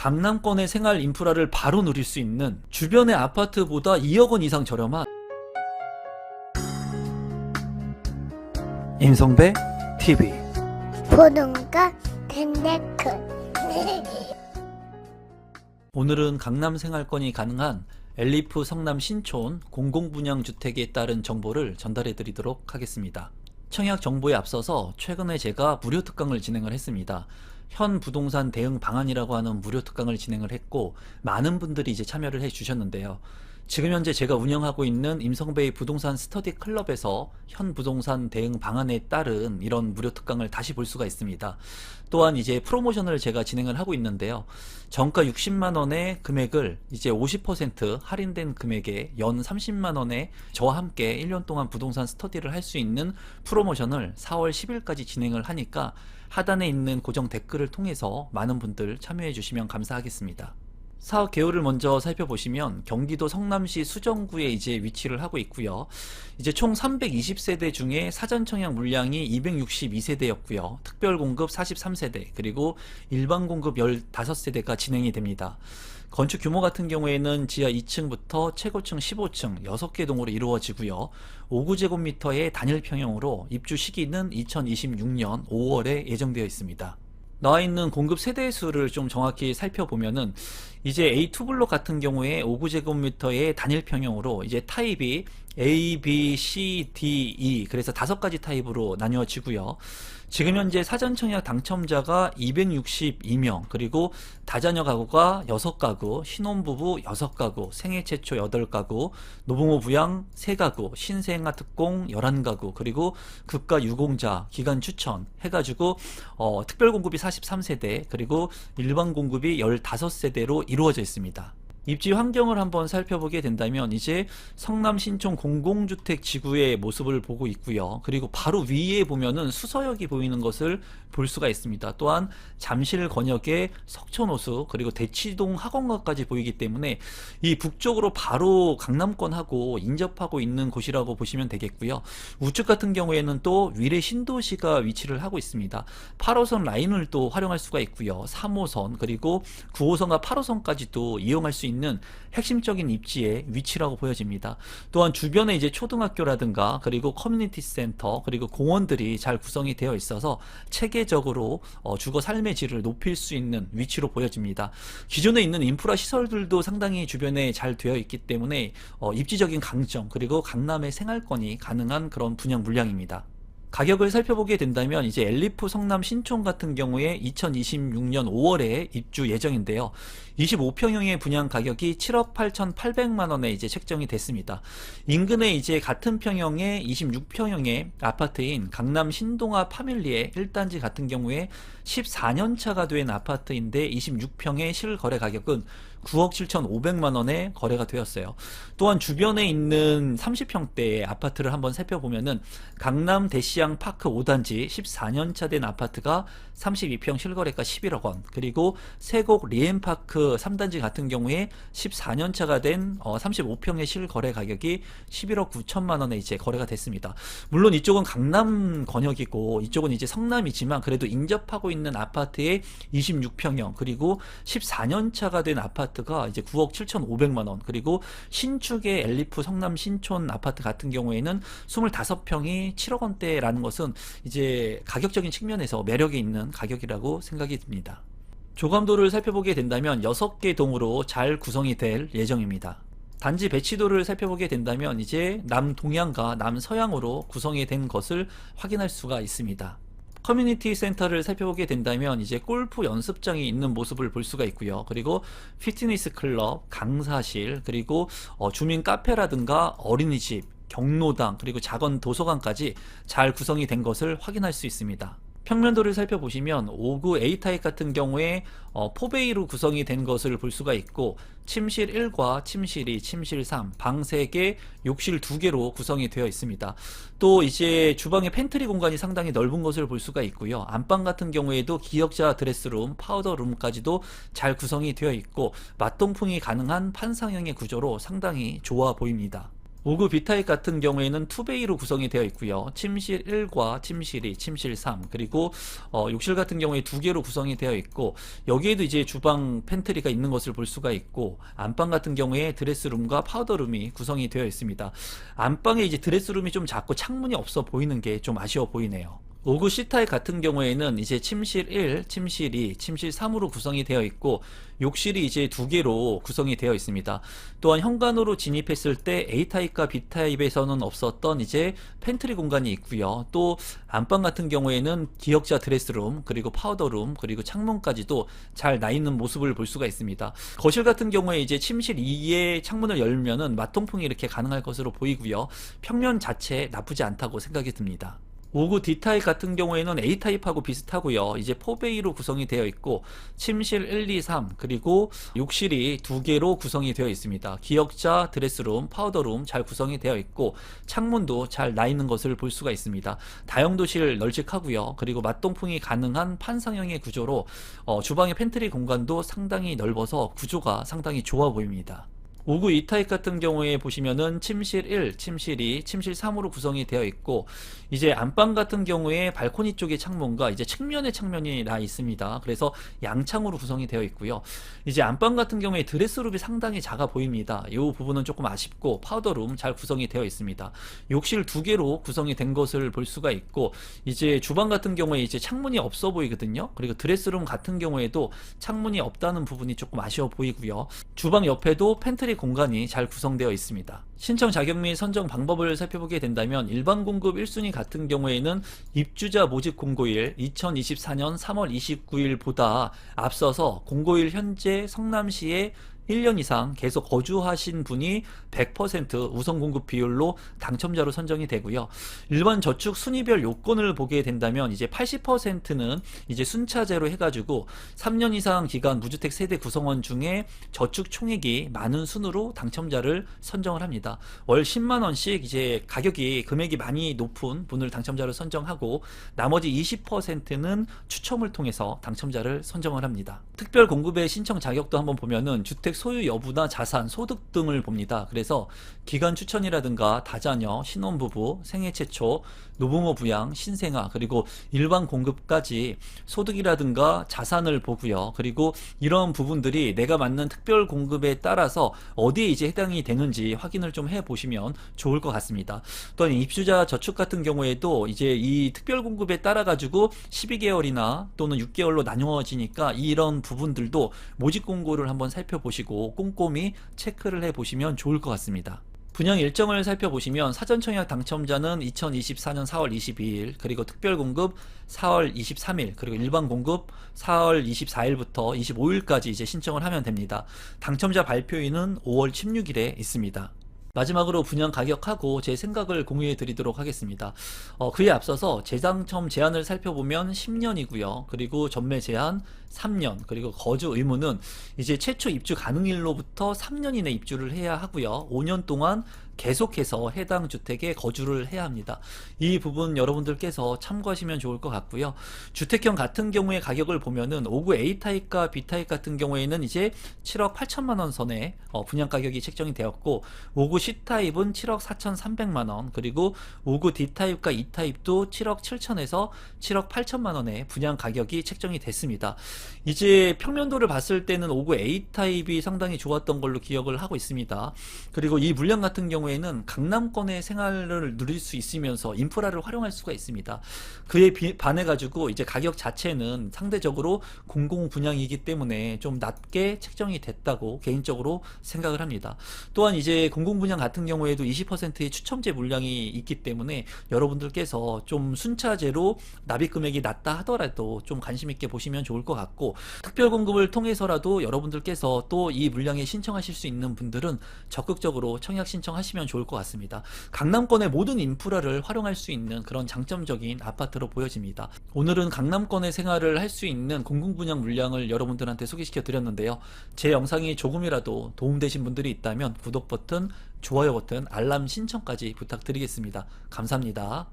강남권의 생활 인프라를 바로 누릴 수 있는 주변의 아파트보다 2억 원 이상 저렴한 임성배 TV 보동과 텐데크 오늘은 강남 생활권이 가능한 엘리프 성남 신촌 공공분양 주택에 따른 정보를 전달해 드리도록 하겠습니다. 청약 정보에 앞서서 최근에 제가 무료 특강을 진행을 했습니다. 현 부동산 대응 방안이라고 하는 무료 특강을 진행을 했고 많은 분들이 이제 참여를 해 주셨는데요. 지금 현재 제가 운영하고 있는 임성배의 부동산 스터디 클럽에서 현 부동산 대응 방안에 따른 이런 무료 특강을 다시 볼 수가 있습니다. 또한 이제 프로모션을 제가 진행을 하고 있는데요. 정가 60만 원의 금액을 이제 50% 할인된 금액에 연 30만 원에 저와 함께 1년 동안 부동산 스터디를 할 수 있는 프로모션을 4월 10일까지 진행을 하니까 하단에 있는 고정 댓글을 통해서 많은 분들 참여해 주시면 감사하겠습니다. 사업 개요를 먼저 살펴보시면 경기도 성남시 수정구에 이제 위치를 하고 있고요. 이제 총 320세대 중에 사전 청약 물량이 262세대였고요. 특별 공급 43세대, 그리고 일반 공급 15세대가 진행이 됩니다. 건축 규모 같은 경우에는 지하 2층부터 최고층 15층 6개 동으로 이루어지고요. 5구제곱미터의 단일 평형으로 입주 시기는 2026년 5월에 예정되어 있습니다. 나와 있는 공급 세대 수를 좀 정확히 살펴보면은 이제 A2 블록 같은 경우에 5구제곱미터의 단일 평형으로 이제 타입이 A, B, C, D, E 그래서 다섯 가지 타입으로 나뉘어지고요. 지금 현재 사전 청약 당첨자가 262명 그리고 다자녀 가구가 6가구, 신혼부부 6가구, 생애 최초 8가구, 노부모 부양 3가구, 신생아 특공 11가구, 그리고 국가 유공자 기간 추천 해가지고 어, 특별 공급이 43세대 그리고 일반 공급이 15세대로 이루어져 있습니다. 입지 환경을 한번 살펴보게 된다면 이제 성남 신촌 공공주택 지구의 모습을 보고 있고요. 그리고 바로 위에 보면은 수서역이 보이는 것을 볼 수가 있습니다. 또한 잠실 권역의 석촌호수 그리고 대치동 학원가까지 보이기 때문에 이 북쪽으로 바로 강남권하고 인접하고 있는 곳이라고 보시면 되겠고요. 우측 같은 경우에는 또 위례 신도시가 위치를 하고 있습니다. 8호선 라인을 또 활용할 수가 있고요. 3호선 그리고 9호선과 8호선까지도 이용할 수 있는 핵심적인 입지의 위치라고 보여집니다. 또한 주변에 이제 초등학교라든가 그리고 커뮤니티 센터 그리고 공원들이 잘 구성이 되어 있어서 체계적으로 어, 주거 삶의 질을 높일 수 있는 위치로 보여집니다. 기존에 있는 인프라 시설들도 상당히 주변에 잘 되어 있기 때문에 어, 입지적인 강점 그리고 강남의 생활권이 가능한 그런 분양 물량입니다. 가격을 살펴보게 된다면 이제 엘리프 성남 신촌 같은 경우에 2026년 5월에 입주 예정인데요. 25평형의 분양 가격이 7억 8,800만 원에 이제 책정이 됐습니다. 인근에 이제 같은 평형의 26평형의 아파트인 강남 신동아 파밀리의 1단지 같은 경우에 14년 차가 된 아파트인데 26평의 실거래 가격은 9억 7,500만 원에 거래가 되었어요. 또한 주변에 있는 30평대의 아파트를 한번 살펴보면은 강남 대시양 파크 5단지 14년 차 된 아파트가 32평 실거래가 11억 원, 그리고 세곡 리엠파크 3단지 같은 경우에 14년 차가 된 35평의 실거래 가격이 11억 9천만 원에 이제 거래가 됐습니다. 물론 이쪽은 강남 권역이고 이쪽은 이제 성남이지만 그래도 인접하고 있는 아파트의 26평형 그리고 14년 차가 된 아파트 가 이제 9억 7,500만 원 그리고 신축의 엘리프 성남 신촌 아파트 같은 경우에는 25평이 7억 원대라는 것은 이제 가격적인 측면에서 매력이 있는 가격이라고 생각이 듭니다. 조감도를 살펴보게 된다면 6개 동으로 잘 구성이 될 예정입니다. 단지 배치도를 살펴보게 된다면 이제 남동향과 남서향으로 구성이 된 것을 확인할 수가 있습니다. 커뮤니티 센터를 살펴보게 된다면 이제 골프 연습장이 있는 모습을 볼 수가 있고요. 그리고 피트니스 클럽, 강사실, 그리고 어, 주민 카페라든가 어린이집, 경로당, 그리고 작은 도서관까지 잘 구성이 된 것을 확인할 수 있습니다. 평면도를 살펴보시면 5구 A타입 같은 경우에 어, 포베이로 구성이 된 것을 볼 수가 있고 침실 1과 침실 2, 침실 3, 방 3개, 욕실 2개로 구성이 되어 있습니다. 또 이제 주방의 팬트리 공간이 상당히 넓은 것을 볼 수가 있고요. 안방 같은 경우에도 기역자 드레스룸, 파우더룸까지도 잘 구성이 되어 있고 맞동풍이 가능한 판상형의 구조로 상당히 좋아 보입니다. 5구 B타입 같은 경우에는 투베이로 구성이 되어 있고요. 침실 1과 침실 2, 침실 3 그리고 어, 욕실 같은 경우에 두 개로 구성이 되어 있고 여기에도 이제 주방 팬트리가 있는 것을 볼 수가 있고 안방 같은 경우에 드레스룸과 파우더룸이 구성이 되어 있습니다. 안방에 이제 드레스룸이 좀 작고 창문이 없어 보이는 게 좀 아쉬워 보이네요. 5구 C타입 같은 경우에는 이제 침실 1, 침실 2, 침실 3으로 구성이 되어 있고 욕실이 이제 두 개로 구성이 되어 있습니다. 또한 현관으로 진입했을 때 A타입과 B타입에서는 없었던 이제 팬트리 공간이 있고요. 또 안방 같은 경우에는 기역자 드레스룸, 그리고 파우더룸, 그리고 창문까지도 잘 나 있는 모습을 볼 수가 있습니다. 거실 같은 경우에 이제 침실 2의 창문을 열면은 마통풍이 이렇게 가능할 것으로 보이고요. 평면 자체 나쁘지 않다고 생각이 듭니다. 5구 D타입 같은 경우에는 A타입하고 비슷하고요. 이제 4베이로 구성이 되어 있고 침실 1, 2, 3 그리고 욕실이 두 개로 구성이 되어 있습니다. 기역자 드레스룸, 파우더룸 잘 구성이 되어 있고 창문도 잘 나 있는 것을 볼 수가 있습니다. 다용도실 널찍하고요. 그리고 맞동풍이 가능한 판상형의 구조로 어, 주방의 팬트리 공간도 상당히 넓어서 구조가 상당히 좋아 보입니다. 5구 2타입 같은 경우에 보시면은 침실 1, 침실 2, 침실 3으로 구성이 되어 있고 이제 안방 같은 경우에 발코니 쪽의 창문과 이제 측면의 창면이 나 있습니다. 그래서 양창으로 구성이 되어 있고요. 이제 안방 같은 경우에 드레스룸이 상당히 작아 보입니다. 이 부분은 조금 아쉽고 파우더룸 잘 구성이 되어 있습니다. 욕실 두 개로 구성이 된 것을 볼 수가 있고 이제 주방 같은 경우에 이제 창문이 없어 보이거든요. 그리고 드레스룸 같은 경우에도 창문이 없다는 부분이 조금 아쉬워 보이고요. 주방 옆에도 팬트리 공간이 잘 구성되어 있습니다. 신청 자격 및 선정 방법을 살펴보게 된다면 일반 공급 1순위 같은 경우에는 입주자 모집 공고일 2024년 3월 29일보다 앞서서 공고일 현재 성남시에 1년 이상 계속 거주하신 분이 100% 우선 공급 비율로 당첨자로 선정이 되고요. 일반 저축 순위별 요건을 보게 된다면 이제 80%는 이제 순차제로 해가지고 3년 이상 기간 무주택 세대 구성원 중에 저축 총액이 많은 순으로 당첨자를 선정을 합니다. 월 10만 원씩 이제 가격이 금액이 많이 높은 분을 당첨자로 선정하고 나머지 20%는 추첨을 통해서 당첨자를 선정을 합니다. 특별 공급의 신청 자격도 한번 보면은 주택 소유 여부나 자산, 소득 등을 봅니다. 그래서 기간 추천이라든가 다자녀, 신혼부부, 생애 최초, 노부모 부양, 신생아, 그리고 일반 공급까지 소득이라든가 자산을 보고요. 그리고 이런 부분들이 내가 맞는 특별 공급에 따라서 어디에 이제 해당이 되는지 확인을 좀 해 보시면 좋을 것 같습니다. 또한 입주자 저축 같은 경우에도 이제 이 특별 공급에 따라 가지고 12개월이나 또는 6개월로 나누어지니까 이런 부분들도 모집 공고를 한번 살펴보시고 꼼꼼히 체크를 해 보시면 좋을 것 같습니다. 분양 일정을 살펴보시면 사전 청약 당첨자는 2024년 4월 22일, 그리고 특별 공급 4월 23일, 그리고 일반 공급 4월 24일부터 25일까지 이제 신청을 하면 됩니다. 당첨자 발표일은 5월 16일에 있습니다. 마지막으로 분양 가격하고 제 생각을 공유해 드리도록 하겠습니다. 어, 그에 앞서서 재당첨 제한을 살펴보면 10년이고요. 그리고 전매 제한 3년, 그리고 거주 의무는 이제 최초 입주 가능일로부터 3년 이내 입주를 해야 하고요. 5년 동안 계속해서 해당 주택에 거주를 해야 합니다. 이 부분 여러분들께서 참고하시면 좋을 것 같고요. 주택형 같은 경우에 가격을 보면은 5구 A타입과 B타입 같은 경우에는 이제 7억 8천만 원 선에 어, 분양 가격이 책정이 되었고 5구 C타입은 7억 4천3백만 원, 그리고 5구 D타입과 E타입도 7억 7천에서 7억 8천만 원의 분양 가격이 책정이 됐습니다. 이제 평면도를 봤을 때는 5구 A타입이 상당히 좋았던 걸로 기억을 하고 있습니다. 그리고 이 물량 같은 경우에 는 강남권의 생활을 누릴 수 있으면서 인프라를 활용할 수가 있습니다. 그에 비- 반해 가지고 이제 가격 자체는 상대적으로 공공 분양이기 때문에 좀 낮게 책정이 됐다고 개인적으로 생각을 합니다. 또한 이제 공공 분양 같은 경우에도 20%의 추첨제 물량이 있기 때문에 여러분들께서 좀 순차제로 납입 금액이 낮다 하더라도 좀 관심 있게 보시면 좋을 것 같고 특별 공급을 통해서라도 여러분들께서 또 이 물량에 신청하실 수 있는 분들은 적극적으로 청약 신청 하시면 좋을 것 같습니다. 강남권의 모든 인프라를 활용할 수 있는 그런 장점적인 아파트로 보여집니다. 오늘은 강남권의 생활을 할 수 있는 공공분양 물량을 여러분들한테 소개시켜 드렸는데요. 제 영상이 조금이라도 도움되신 분들이 있다면 구독 버튼, 좋아요 버튼, 알람 신청까지 부탁드리겠습니다. 감사합니다.